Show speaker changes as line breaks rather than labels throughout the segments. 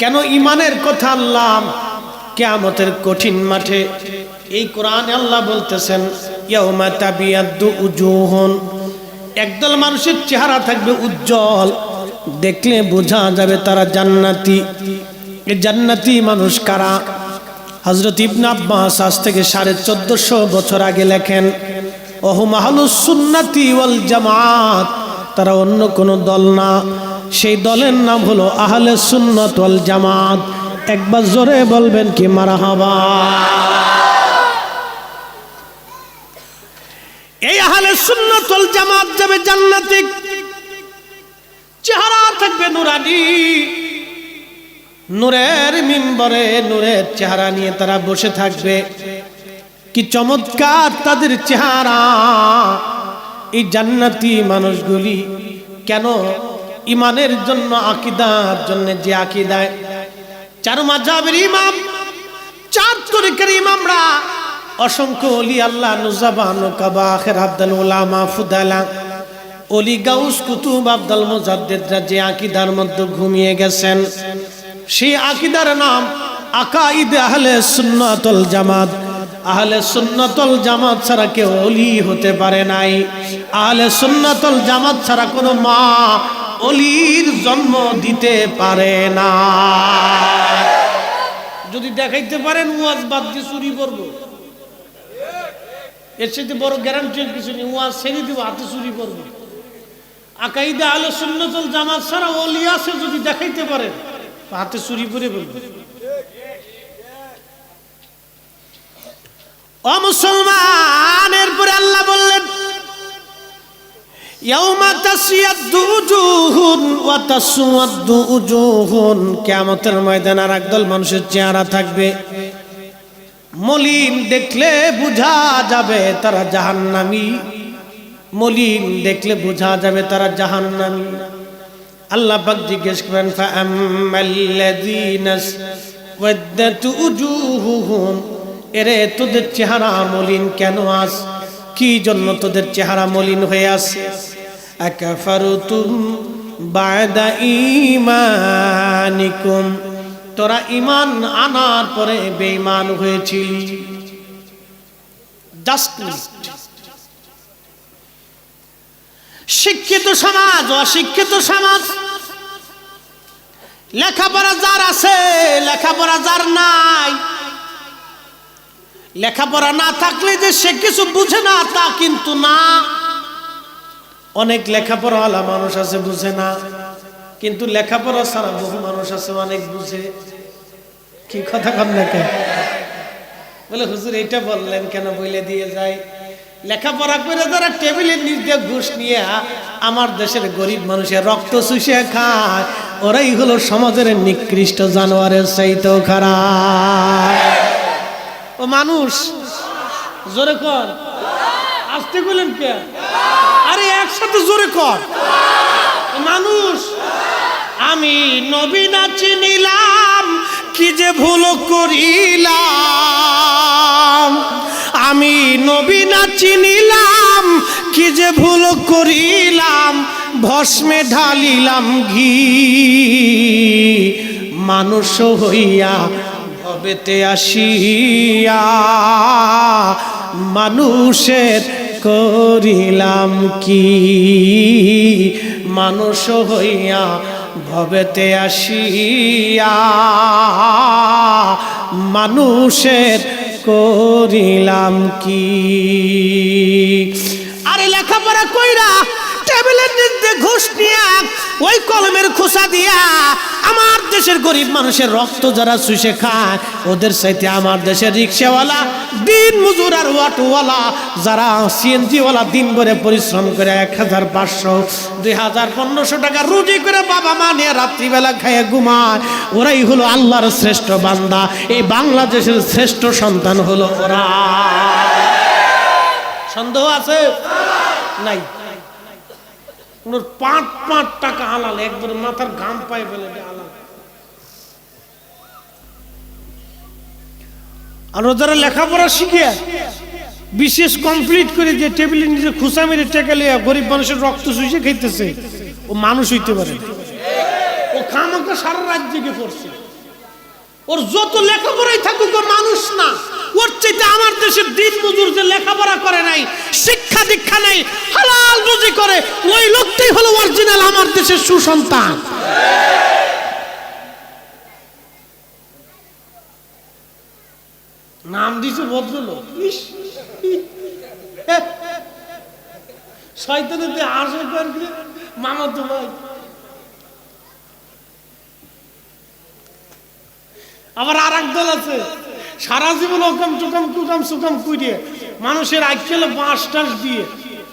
কেন ইমানের কথা আল্লাহ কেয়ামতের কঠিন মাঠে এই কোরআনে আল্লাহ বলতেছেন, ইয়াউমা তাবিয়াদ্দু উজুহুন। একদল মানুষের চেহারা থাকবে উজ্জ্বল, দেখলে বোঝা যাবে তারা জান্নাতি। জান্নাতি মানুষ কারা? হজরত ইবনে আব্বাস আজ থেকে সাড়ে চোদ্দশো বছর আগে লেখেন ওহু মাহালুস সুন্নাতি ওয়াল জামাত তারা অন্য কোনো দল না। সেই দলের নাম হলো আহলে সুন্নত ওয়াল জামাত। একবার জোরে বলবেন কি মারাহাবা? এই আহলে সুন্নত ওয়াল জামাত যাবে জান্নাতে। চেহারা থাকবে নুরানি। নূরের মিম্বরে নূরের চেহারা নিয়ে তারা বসে থাকবে। কি চমৎকার তাদের চেহারা। এই জান্নাতি মানুষগুলি কেন ইমানের জন্য, আকিদার জন্য যে আকিদায়। চার মাঝাবের ইমাম, চার তরিকের ইমামরা অসংখ্য অলি আল্লাহ নুজাবান কাবা আখের আব্দুল উলামা ফুদালা, অলি গাউস কুতুব আব্দুল মুজাদ্দিদরা যে আকিদার মধ্যে ঘুমিয়ে গেছেন। সেই আকিদার নাম আকাইদ আহলে সুন্নাতুল জামাত। আহলে সুন্নাতুল জামাত ছাড়া কেউ অলি হতে পারে নাই। আহলে সুন্নাতুল জামাত ছাড়া কোনো মা অলির জন্ম দিতে পারে না। যদি দেখাইতে পারেন ওয়াজ বাদ দিয়ে চুরি করব। এর সাথে বড় গ্যারান্টি কিছু নেই, ওয়াজ ছেড়ে দিব, হাতে চুরি করব। আকাইদা আলো সুন্নতল জামাত ছাড়া অলি আছে যদি দেখাইতে পারেন হাতে চুরি করে বলবে ও মুসলমান, এরপরে আল্লাহ কিয়ামতের ময়দানে আর একদল মানুষের চেহারা থাকবে। মলিন দেখলে বোঝা যাবে তারা জাহান্নামী। মলিন দেখলে বোঝা যাবে তারা জাহান্নামী। আল্লাহ পাক জিজ্ঞেস করেন এরে তোদের চেহারা মলিন কেন আস? কি জন্য তোদের চেহারা মলিন হয়ে আছে? আকাফারতুম বাদা ঈমানিকুম তোরা ইমান আনার পরে বেঈমান হয়েছিলি। শিক্ষিত সমাজ, অশিক্ষিত সমাজ, লেখাপড়া যার আছে, লেখাপড়া যার নাই। লেখাপড়া না থাকলে যে সে কিছু বুঝে না, তা কিন্তু না। অনেক লেখাপড়াওয়ালা মানুষ আছে, বুঝে না। কিন্তু লেখাপড়া ছাড়া বহু মানুষ আছে, অনেক বুঝে। কি কথা কন বলে, হুজুর এটা বললেন কেন? বলে দিয়ে যায় লেখাপড়া করে যারা টেবিলের দিয়ে ঘুষ নিয়ে আমার দেশের গরিব মানুষের রক্ত শুষে খায়। ওরাই হলো সমাজের নিকৃষ্ট জানোয়ারের চাইতেও খারাপ। ও মানুষ, জোরে কর। আসতে বলেন কে একসাথে জোরে কর। মানুষ, আমি নবী না চিনিলাম, কি যে ভুল করিলাম? আমি নবী না চিনিলাম, কি যে ভুল করিলাম? ভস্মে ঢালিলাম ঘি। মানুষ হইয়া ভবেতে আসিয়া, মানুষের করিলাম কি? মানুষ হইয়া ভবেতে আসিয়া মানুষের করিলাম কি? আরে লেখাপড়া কইরা টেবিলের নিচে ঘুষ নিয়া ওই কলমের খোসা দিয়া আমার দেশের গরিব মানুষের রক্ত যারা শুষে খায়, ওদের সাথে আমার দেশের রিক্সাওয়ালা, দিন মজুর আর অটোওয়ালা, যারা সিএনজিওয়ালা দিন ভরে পরিশ্রম করে এক হাজার পাঁচশো, দুই হাজার পনেরোশো টাকা রুজি করে বাবা মা নিয়ে রাত্রিবেলা খাইয়ে ঘুমায়। ওরাই হলো আল্লাহর শ্রেষ্ঠ বান্দা। এই বাংলাদেশের শ্রেষ্ঠ সন্তান হলো ওরা। সন্দেহ আছে? নাই। ওনার পাঁচ পাঁচ টাকা হালাল, একবার মাথার ঘাম পায়ে ফেলে হালাল। আর ও যারা লেখাপড়া শিখে, বিশেষ কমপ্লিট করে যে টেবিলের নিচে খুসা মেরে টেকে লিয়া গরিব মানুষের রক্ত শুষে খাইতেছে, ও মানুষ হইতে পারে। ও খামাকে সারা রাত জেগে পড়ছে। ওর যত লেখাপড়াই থাকুক মানুষ না। ওর চাইতে আমার দেশের দিন মজুর যে লেখাপড়া করে নাই, শিক্ষা দীক্ষা নেই, হালাল রুজি করে, ওই লোকটাই হলো অরিজিনাল আমার দেশের সুসন্তান। নাম দিছে ভদ্রলোক। দিয়ে আসে মামা তো ভাই। আবার আর দল আছে। সারা জীবন ওকাম টুকাম কুকাম সুকাম কুড়িয়ে মানুষের আইকেলে বাঁশ টাস দিয়ে,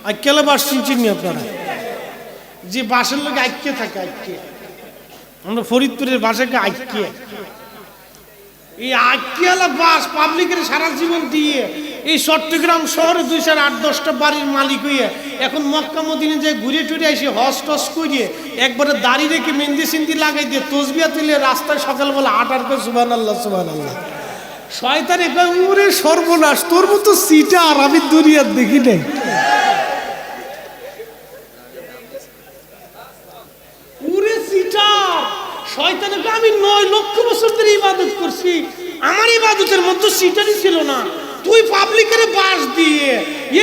আইকেলে বাঁশ চিনছেন আপনারা? যে বাঁশের লোক আইকে থাকে, আইকে। আমরা ফরিদপুরের বাসাকে আইকে। এই আইকিয়ালা বাস পাবলিকের সারা জীবন দিয়ে, এই চট্টগ্রাম শহরে দুই চার আট, দশটা বাড়ির মালিক হইয়া এখন মক্কা মদিনে যে ঘুরে টুরে এসে হস টস করিয়ে একবারে দাড়ি রেখে মেহেন্দি সিন্দি লাগাই দিয়ে তসবিয়া তুলে রাস্তায় সকালবেলা আটার করে সুবান আল্লাহ সুবান আল্লাহ শয়তানে উরে সর্বনাশ, তোর মতো সিটা আর আমি দুনিয়ার দেখি নাই। আমি নয় লক্ষ বছর ধরে ইবাদত করছি। আমার ইবাদতের মধ্যে সিটারই ছিল না। তুই পাবলিকের বাস দিয়ে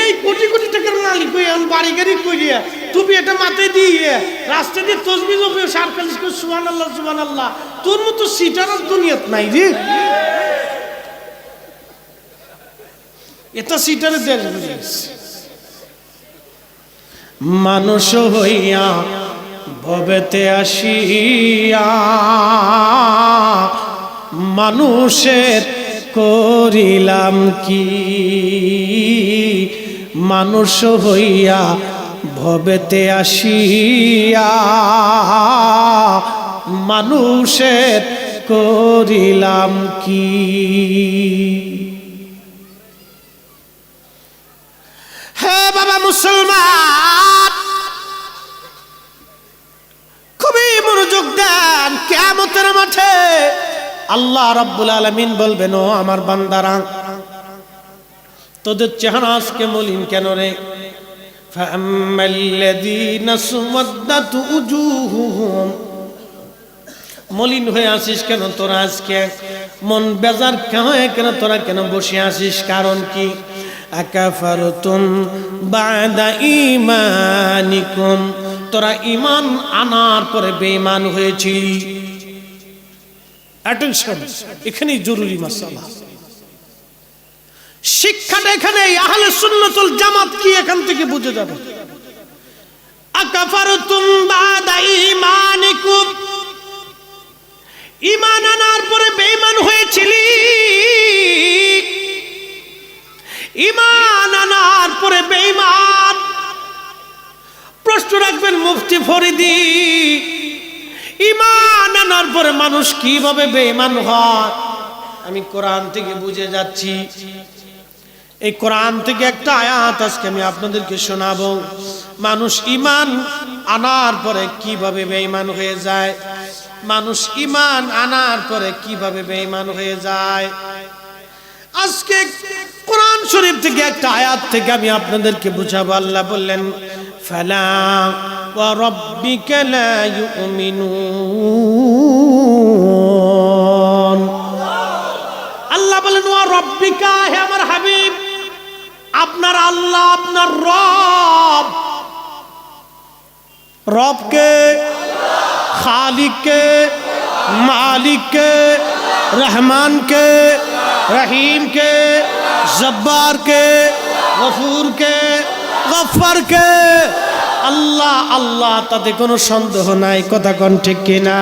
এই কোটি কোটি টাকার মালিক হয়ে এখন বাড়ি গাড়ি করিয়ে তুমি এটা মাথায় দিয়ে রাস্তা দিয়ে তসবি জপে সার খালিস করে সুবান আল্লাহ সুবান আল্লাহ তোর মতো সিটার দুনিয়াত নাই রে। এটা সিটারের দেশ মানুষ হইয়া ভবেতে আসিয়া মানুষের করিলাম কি? মানুষ হইয়া ভবেতে আসিয়া মানুষের করিলাম কি? হে বাবা মুসলমান খুবই মনোযোগ দেন কেমতের মাঠে আল্লাহ রাব্বুল আলামিন বলবেন ও আমার বান্দারা তোদের চেহারা আজকে মলিন কেন রে فأما الذين سودت وجوههم মলিন হয়ে আসিস কেন তোরা আজকে মন বেজার হয়ে কেন তোরা কেন বসে আসিস কারণ কি আকাফারতুম বাদা ইমানিকুম তোরা ইমান আনার পরে বেঈমান হয়েছিলি অ্যাটেনশন এখানেই জরুরি মাসালা। শিক্ষাটা এখানে আহলে সুন্নতুল জামাত কি এখান থেকে বুঝে যাবে? আকাফারতুম বাদা ইমানিকুম ইমান আনার পরে বেঈমান হয়েছিলি। ইমান আনার পরে বেঈমান। প্রশ্ন রাখবেন, মুফতি ফরিদি ইমান আনার পরে মানুষ কীভাবে বেঈমান হয়? আমি কোরআন থেকে বুঝে যাচ্ছি। এই কোরআন থেকে একটা আয়াত আজকে আমি আপনাদেরকে শোনাবো। মানুষ ইমান আনার পরে কীভাবে বেঈমান হয়ে যায়? মানুষ ইমান আনার পরে কীভাবে বেঈমান হয়ে যায়? আজকে কোরআন শরীফ থেকে একটা আয়াত থেকে আমি আপনাদেরকে বুঝাবো। আল্লাহ বললেন, ফালা ওয়া রাব্বিকা লা ইউমিনুন। আল্লাহ বলেন ওয়া রাব্বিকা, হে আমার হাবিব, আপনার আল্লাহ, আপনার রব। রবকে, খালিককে, মালিককে, রহমানকে, রহিমকে জব্বারকে, গফুরকে গফারকে আল্লাহ আল্লাহ, তাতে কোনো সন্দেহ নাই, কথা কোন ঠিক কিনা?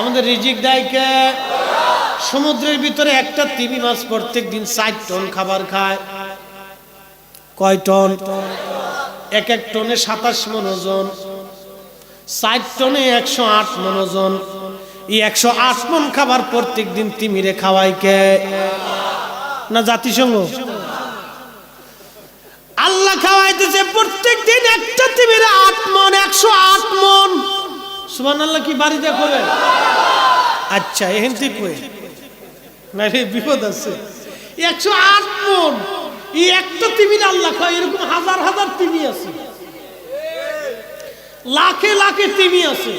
আমাদের রিজিক দায়কে, সমুদ্রের ভিতরে একটা তিমি মাছ প্রত্যেক দিন ষাট টন খাবার খায়। কয় টন? এক এক টনে সাতাশ মন ওজন। ষাট টনে একশো আট মন ওজন। এই একশো আট মন খাবার প্রত্যেক দিন তিমিরে খাওয়াই কে? না জাতিসংঘ? আল্লাহ খাওয়াইতেছে প্রত্যেক দিন একটা তিমিরে আট মন, একশো আট মন। সুমান আল্লাহ কি বাড়িতে করে আচ্ছা এহেন ঠিক হয়ে না রে, বিপদ আছে। একশো আট মন। এই একটা তিমির আল্লাহ খাওয়া এরকম হাজার হাজার তিমি আছে। লাখে লাখে তিমি আছে।